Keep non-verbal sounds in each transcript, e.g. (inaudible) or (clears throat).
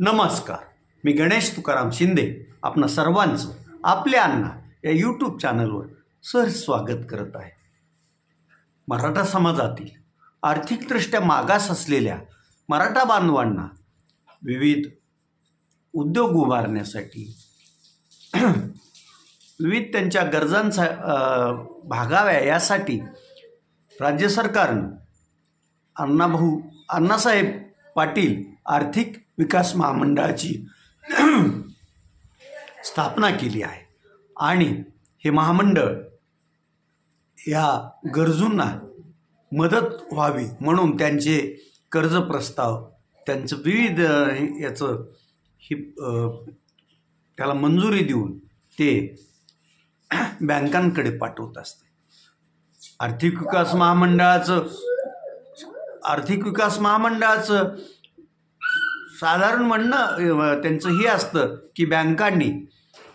नमस्कार. मी गणेश तुकाराम शिंदे आपणा सर्वांचं आपल्या अण्णा या यूट्यूब चॅनलवर सर स्वागत करत आहे. मराठा समाजातील आर्थिकदृष्ट्या मागास असलेल्या मराठा बांधवांना विविध उद्योग उभारण्यासाठी (clears throat) विविध त्यांच्या गरजांचा भागाव्या यासाठी राज्य सरकारनं अण्णाभाऊ अण्णासाहेब पाटील आर्थिक विकास महामंडळाची (clears throat) स्थापना केली आहे. आणि हे महामंडळ या गरजूंना मदत व्हावी म्हणून त्यांचे कर्ज प्रस्ताव त्यांचं विविध याचं ही त्याला मंजुरी देऊन ते (clears throat) बँकांकडे पाठवत असते. आर्थिक विकास महामंडळाचं आर्थिक विकास महामंडळाचं साधारण म्हणणं त्यांचं हे असतं की बँकांनी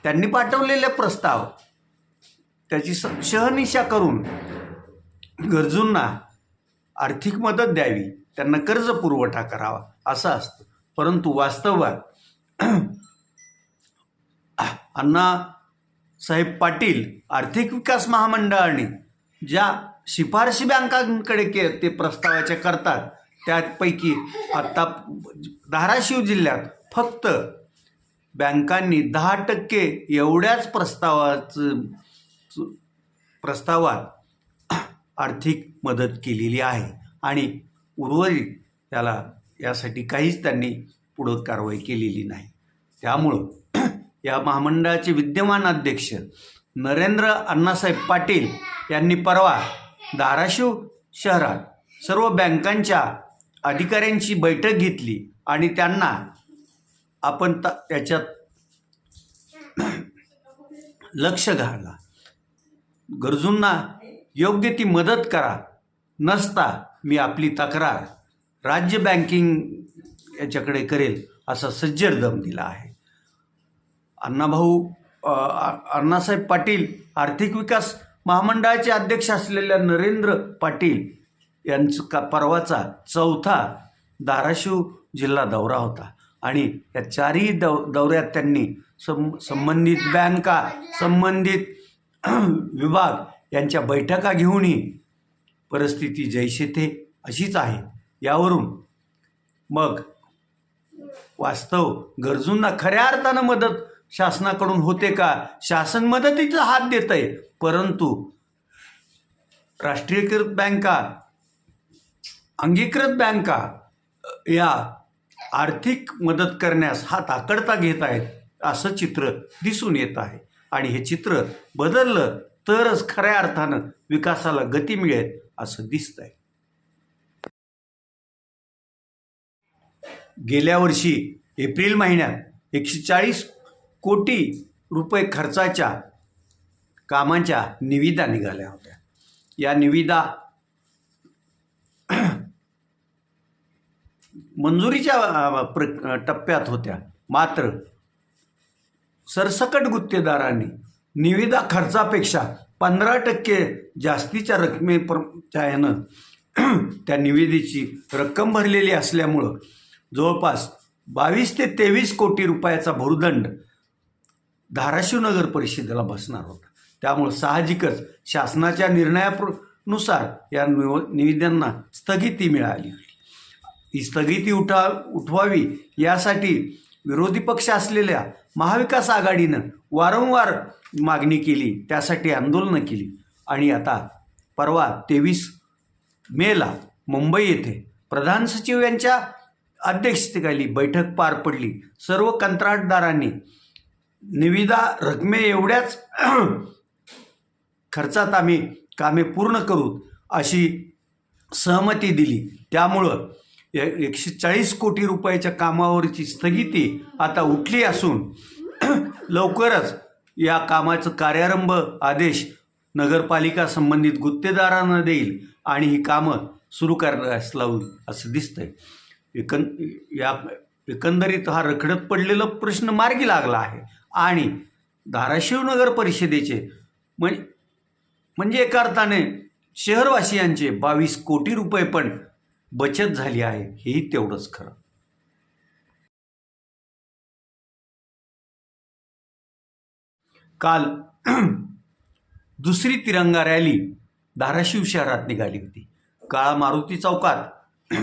त्यांनी पाठवलेले प्रस्ताव त्याची स शहनिशा करून गरजूंना आर्थिक मदत द्यावी त्यांना कर्ज पुरवठा करावा असं असतं. परंतु वास्तवात (clears throat) अण्णा साहेब पाटील आर्थिक विकास महामंडळाने ज्या शिफारशी बँकांकडे के ते प्रस्तावाच्या करतात त्यापैकी आत्ता धाराशिव जिल्ह्यात फक्त बँकांनी दहा टक्के एवढ्याच प्रस्तावाचं प्रस्तावात आर्थिक मदत केलेली आहे. आणि उर्वरित त्याला यासाठी काहीच त्यांनी पुढं कारवाई केलेली नाही. त्यामुळं या महामंडळाचे विद्यमान अध्यक्ष नरेंद्र अण्णासाहेब पाटील यांनी परवा धाराशिव शहरात सर्व बँकांच्या अधिकाऱ्यांची बैठक घेतली आणि त्यांना आपण त त्याच्यात लक्ष घाला. गरजूंना योग्य ती मदत करा. नसता मी आपली तक्रार राज्य बँकिंग याच्याकडे करेल असा सज्जड दम दिला आहे. अण्णाभाऊ अण्णासाहेब पाटील आर्थिक विकास महामंडळाचे अध्यक्ष असलेल्या नरेंद्र पाटील यांचं का परवाचा चौथा धाराशिव जिल्हा दौरा होता. आणि या चारही दौ दौऱ्यात त्यांनी सं संबंधित बँका संबंधित (clears throat) विभाग यांच्या बैठका घेऊनही परिस्थिती जैसे थे अशीच आहे. यावरून मग वास्तव गरजूंना खऱ्या अर्थानं मदत शासनाकडून होते का? शासन मदतीचा हात देत आहे परंतु राष्ट्रीयकृत बँका अंगीकृत बँका या आर्थिक मदत करण्यास हात आकडता घेत आहेत असं चित्र दिसून येत आहे. आणि हे चित्र बदललं तरच खऱ्या अर्थानं विकासाला गती मिळेल असं दिसतंय. गेल्या वर्षी एप्रिल महिन्यात एकशे चाळीस कोटी रुपये खर्चाच्या कामांच्या निविदा निघाल्या होत्या. या निविदा मंजुरीच्या प्र टप्प्यात होत्या. मात्र सरसकट गुत्तेदारांनी निविदा खर्चापेक्षा पंधरा टक्के जास्तीच्या रकमेच्या ह्यानं (clears throat) त्या निविदेची रक्कम भरलेली असल्यामुळं जवळपास बावीस ते तेवीस कोटी रुपयाचा भरुदंड धाराशिव नगर परिषदेला बसणार होता. त्यामुळं साहजिकच शासनाच्या निर्णयानुसार या निव निविद्यांना स्थगिती मिळाली होती. स्थगिती उठा उठवावी. यासाठी विरोधी पक्ष असलेल्या महाविकास आघाडीनं वारंवार मागणी केली. त्यासाठी आंदोलनं केली. आणि आता परवा तेवीस मेला मुंबई येथे प्रधान सचिव यांच्या अध्यक्षतेखाली बैठक पार पडली. सर्व कंत्राटदारांनी निविदा रकमे एवढ्याच खर्चात आम्ही कामे पूर्ण करू अशी सहमती दिली. त्यामुळं ए- एकशे चाळीस कोटी रुपयाच्या कामावरची स्थगिती आता उठली असून (clears throat) लवकरच या कामाचं कार्यारंभ आदेश नगरपालिका संबंधित गुत्तेदारांना देईल आणि ही कामं सुरू करण्यास लावून असं दिसतंय. एकं या एकंदरीत हा रखडत पडलेला प्रश्न मार्गी लागला आहे. आणि धाराशिव नगर परिषदेचे म्हणजे म्हणजे एका अर्थाने शहरवासियांचे बावीस कोटी रुपये पण बचत झाली आहे हेही तेवढंच खरं. काल (clears throat) दुसरी तिरंगा रॅली धाराशिव शहरात निघाली होती. काळा मारुती चौकात (clears throat)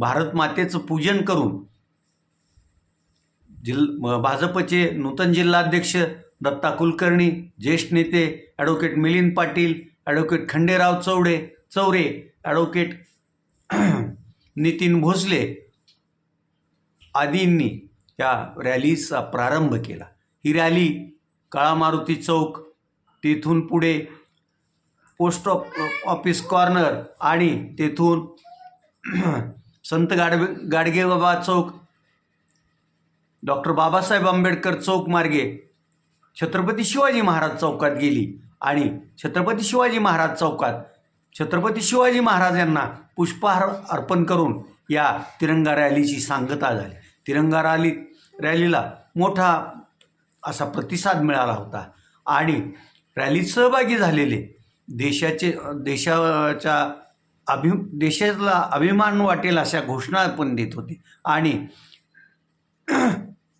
भारत मातेचं पूजन करून जिल भाजपचे नूतन जिल्हाध्यक्ष दत्ता कुलकर्णी ज्येष्ठ नेते advocate Milind Patil advocate Khanderao Chaude Chaure advocate Nitin Bhosale आदींनी या रॅलीचा प्रारंभ केला. ही रॅली काळा मारुती चौक तेथून पुढे पोस्ट ऑफ ऑफिस कॉर्नर आणि तेथून संत गाडवे गाडगेबाबा चौक डॉक्टर बाबासाहेब आंबेडकर चौक मार्गे छत्रपती शिवाजी महाराज चौकात गेली आणि छत्रपती शिवाजी महाराज चौकात छत्रपती शिवाजी महाराज यांना पुष्पहार अर्पण करून या तिरंगा रॅलीची सांगता झाली. तिरंगा रॅली रॅलीला मोठा असा प्रतिसाद मिळाला होता आणि रॅलीत सहभागी झालेले देशाचे देशाच्या अभि देशाला अभिमान वाटेल अशा घोषणा पण देत होते. आणि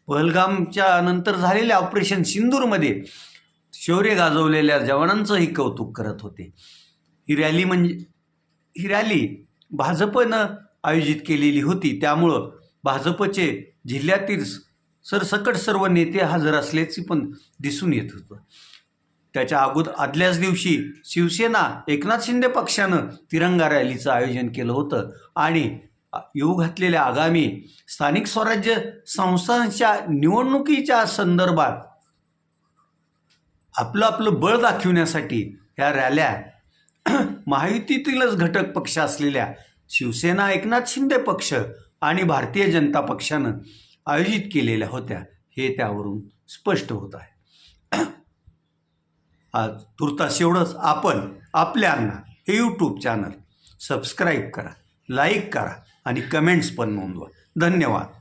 पहलगामच्या नंतर झालेल्या ऑपरेशन सिंदूरमध्ये शौर्य गाजवलेल्या जवानांचंही कौतुक करत होते. ही रॅली म्हणजे ही रॅली भाजपनं आयोजित केलेली होती. त्यामुळं भाजपचे जिल्ह्यातील सरसकट सर्व नेते हजर असल्याचे पण दिसून येत होतं. त्याच्या अगोदर आदल्याच दिवशी शिवसेना एकनाथ शिंदे पक्षानं तिरंगा रॅलीचं आयोजन केलं होतं आणि येऊ घातलेल्या आगामी स्थानिक स्वराज्य संस्थांच्या निवडणुकीच्या संदर्भात आपलं आपलं बळ दाखवण्यासाठी ह्या रॅल्या (clears throat) महायुतीतीलच घटक पक्ष असलेल्या शिवसेना एकनाथ शिंदे पक्ष आणि भारतीय जनता पक्षानं आयोजित केलेल्या होत्या हे त्यावरून स्पष्ट होत आहे. (clears throat) आज तुर्तास एवढंच. आपण आपल्यांना हे यूट्यूब चॅनल सबस्क्राईब करा लाईक करा आणि कमेंट्स पण नोंदवा. धन्यवाद.